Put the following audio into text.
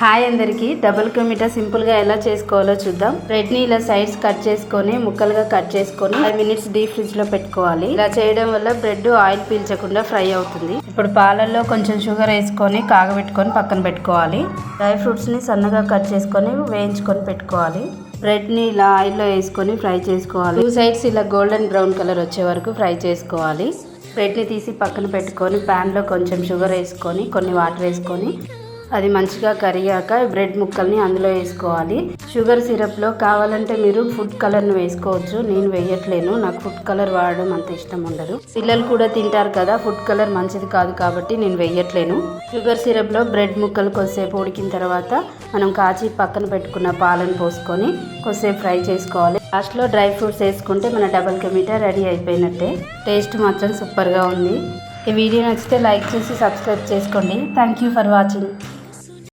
Hi అందరికీ. Double కిలోమీటా సింపుల్గా ఎలా చేసుకోవాలో చూద్దాం. బ్రెడ్ ఇలా సైడ్స్ కట్ చేసుకొని ముక్కలుగా కట్ చేసుకొని ఫైవ్ మినిట్స్ డీప్ ఫ్రిడ్జ్లో పెట్టుకోవాలి. ఇలా చేయడం వల్ల బ్రెడ్ ఆయిల్ పీల్చకుండా ఫ్రై అవుతుంది. ఇప్పుడు పాలల్లో కొంచెం షుగర్ వేసుకొని కాగబెట్టుకొని పక్కన పెట్టుకోవాలి. డ్రై ఫ్రూట్స్ని సన్నగా కట్ చేసుకొని వేయించుకొని పెట్టుకోవాలి. బ్రెడ్ని ఇలా ఆయిల్లో వేసుకొని ఫ్రై చేసుకోవాలి. టూ సైడ్స్ ఇలా గోల్డెన్ బ్రౌన్ కలర్ వచ్చే వరకు ఫ్రై చేసుకోవాలి. బ్రెడ్ని తీసి పక్కన పెట్టుకొని ప్యాన్లో కొంచెం షుగర్ వేసుకొని కొన్ని వాటర్ వేసుకొని అది మంచిగా కరిగాక బ్రెడ్ ముక్కల్ని అందులో వేసుకోవాలి. షుగర్ సిరప్లో కావాలంటే మీరు ఫుడ్ కలర్ను వేసుకోవచ్చు. నేను వేయట్లేను. నాకు ఫుడ్ కలర్ వాడడం అంత ఇష్టం ఉండదు. పిల్లలు కూడా తింటారు కదా ఫుడ్ కలర్ మంచిది కాదు కాబట్టి నేను వేయట్లేను. షుగర్ సిరప్లో బ్రెడ్ ముక్కలు కొద్దిసేపు ఉడికిన తర్వాత మనం కాచి పక్కన పెట్టుకున్న పాలను పోసుకొని కొద్దిసేపు ఫ్రై చేసుకోవాలి. లాస్ట్లో డ్రై ఫ్రూట్స్ వేసుకుంటే మన డబల్ కెమీటా రెడీ అయిపోయినట్టే. టేస్ట్ మాత్రం సూపర్గా ఉంది. ఈ వీడియో నచ్చితే లైక్ చేసి సబ్స్క్రైబ్ చేసుకోండి. Thank you for watching.